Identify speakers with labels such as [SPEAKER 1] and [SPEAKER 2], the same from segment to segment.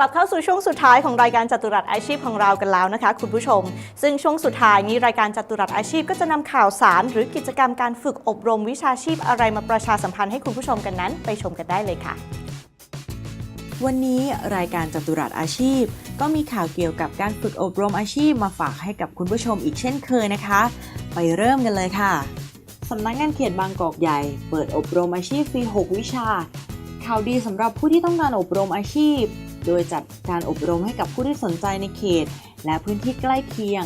[SPEAKER 1] ลับเข้าสู่ช่วงสุดท้ายของรายการจัตุรัสอาชีพของเรากันแล้วนะคะ คุณผู้ชม ซึ่งช่วงสุดท้ายนี้รายการจัตุรัสอาชีพก็จะนำข่าวสาร หรือกิจกรรมการฝึกอบรมวิชาชีพอะไรมาประชาสัมพันธ์ให้คุณผู้ชมกันนั้น ไปชมกันได้เลยค่ะ
[SPEAKER 2] วันนี้รายการจัตุรัสอาชีพ ก็มีข่าวเกี่ยวกับการฝึกอบรมอาชีพมาฝากให้กับคุณผู้ชมอีกเช่นเคยนะคะ ไปเริ่มกันเลยค่ะสำนักงานเขตบางกอกใหญ่ เปิดอบรมอาชีพฟรี 6 วิชา ข่าวดีสำหรับผู้ที่ต้องการอบรมอาชีพ โดยจัดการอบรมให้กับผู้ที่สนใจในเขต และพื้นที่ใกล้เคียง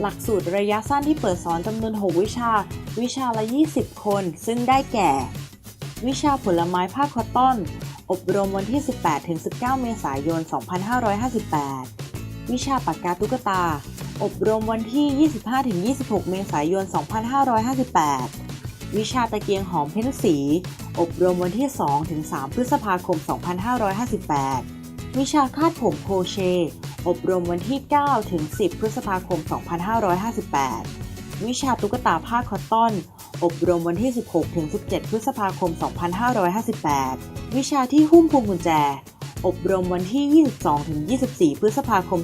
[SPEAKER 2] หลักสูตรระยะสั้นที่เปิดสอนจำนวน 6 วิชา วิชาละ 20 คน ซึ่งได้แก่ วิชาผลไม้ภาคคอตตอน อบรมวันที่ 18-19 เมษายน 2558 วิชาปากกาตุ๊กตา อบรมวันที่ 25-26 เมษายน 2558วิชาตะเกียงหอมเพ้นสีอบรมวันที่ 2-3 พฤษภาคม 2558 วิชาคาดผมโครเชต์อบรมวันที่9-10 พฤษภาคม 2558 วิชาตุ๊กตาผ้าคอตตอน อบรมวันที่ 16-17 พฤษภาคม 2558 วิชาที่หุ้มพวงกุญแจ อบรมวันที่ 22-24 พฤษภาคม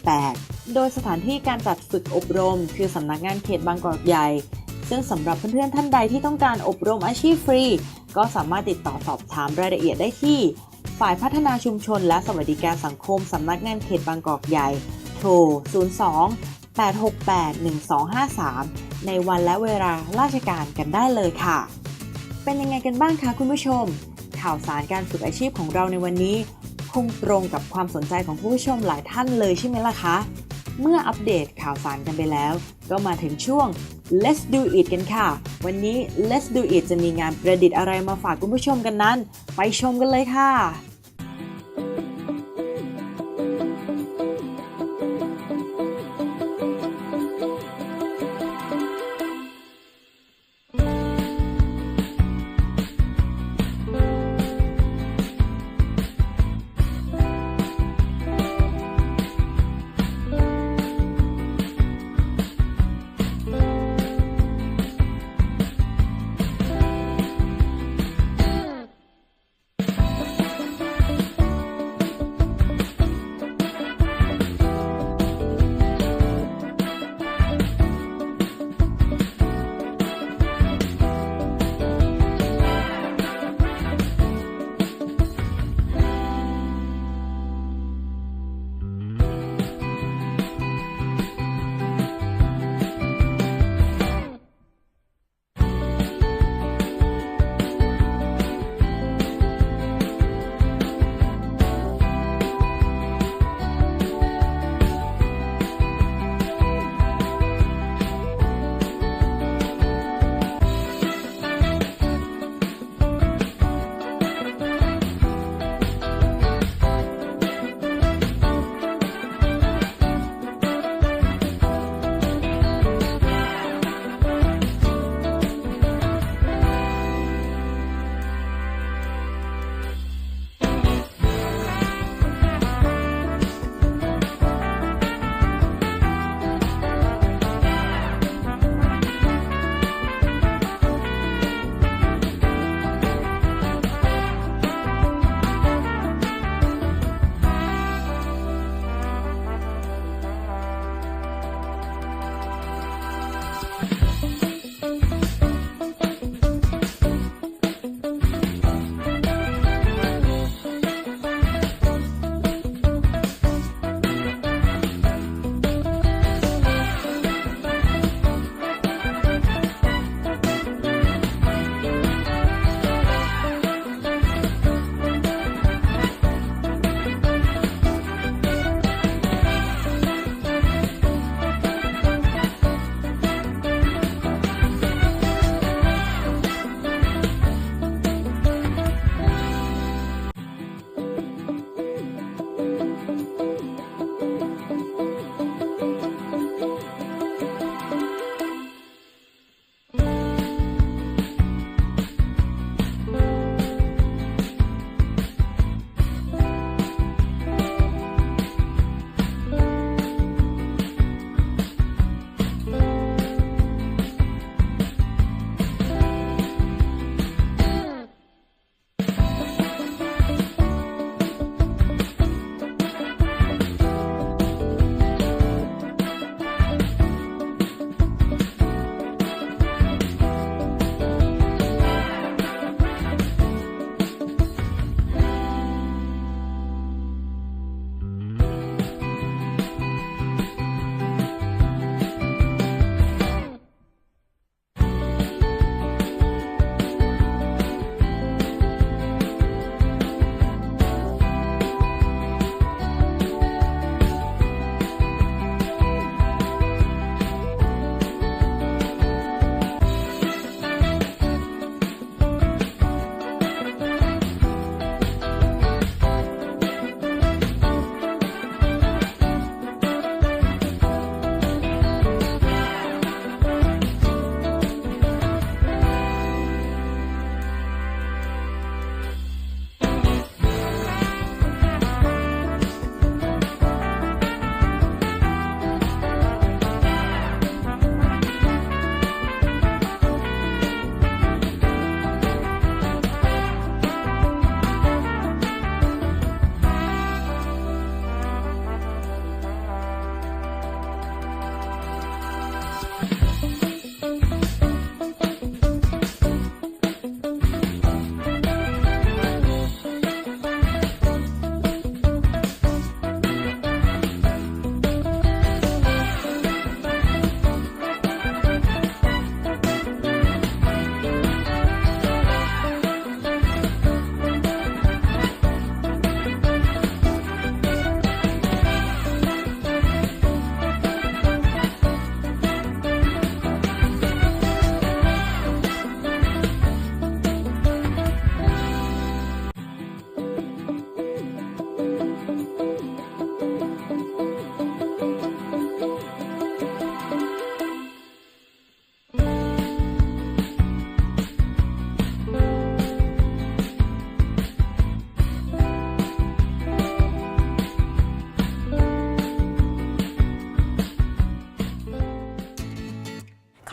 [SPEAKER 2] 2558 โดยสถานที่การจัดฝึกอบรม คือสำนักงานเขตบางกอกใหญ่ ซึ่งสำหรับเพื่อนๆท่านใดที่ต้องการอบรมอาชีพฟรี ก็สามารถติดต่อสอบถามรายละเอียดได้ที่ ฝ่ายพัฒนาชุมชนและสวัสดิการสังคมสำนักงานเขตบางกอกใหญ่ โทร 02 868 1253 ในวันและเวลาราชการกันได้เลยค่ะ เป็นยังไงกันบ้างคะคุณผู้ชม ข่าวสารการฝึกอาชีพของเราในวันนี้ คงตรงกับความสนใจของผู้ชมหลายท่านเลยใช่ไหมล่ะคะ เมื่ออัปเดตข่าวสารกันไปแล้ว ก็มาถึงช่วง Let's do it กันค่ะ วันนี้ Let's do it จะมีงานประดิษฐ์อะไรมาฝากคุณผู้ชมกันนั้น ไปชมกันเลยค่ะ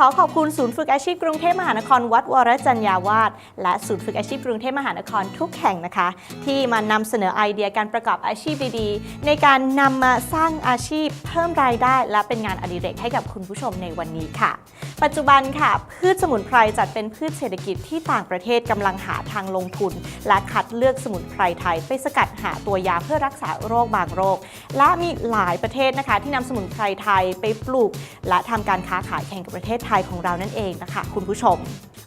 [SPEAKER 1] ขอขอบคุณศูนย์ฝึกอาชีพกรุงเทพมหานครวัดวรจัญญาวาสและศูนย์ฝึกอาชีพกรุงเทพมหานครทุกแห่งนะคะ ที่มานำเสนอไอเดียการประกอบอาชีพดีๆ ในการนำมาสร้างอาชีพเพิ่มรายได้ และเป็นงานอดิเรกให้กับคุณผู้ชมในวันนี้ค่ะ ปัจจุบันค่ะ พืชสมุนไพรจัดเป็นพืชเศรษฐกิจที่ต่างประเทศกำลังหาทางลงทุน และคัดเลือกสมุนไพรไทย ไปสกัดหาตัวยาเพื่อรักษาโรคบางโรค และมีหลายประเทศนะคะ ที่นำสมุนไพรไทยไปปลูก และทำการค้าขายแข่งกับประเทศไทยของเรานั่นเองนะคะคุณผู้ชม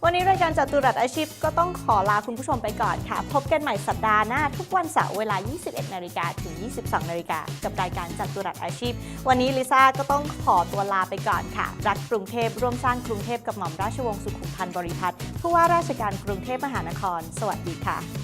[SPEAKER 1] วันนี้รายการจัตุรัสอาชีพก็ต้องขอลาคุณผู้ชมไปก่อนค่ะ พบกันใหม่สัปดาห์หน้า ทุกวันเสาร์เวลา 21นาฬิกาถึง 22นาฬิกากับรายการจัตุรัสอาชีพ วันนี้ลิซ่าก็ต้องขอตัวลาไปก่อนค่ะ รักกรุงเทพร่วมสร้างกรุงเทพกับหม่อมราชวงศ์สุขุมพันธ์บริพัตรผู้ว่าราชการกรุงเทพมหานคร สวัสดีค่ะ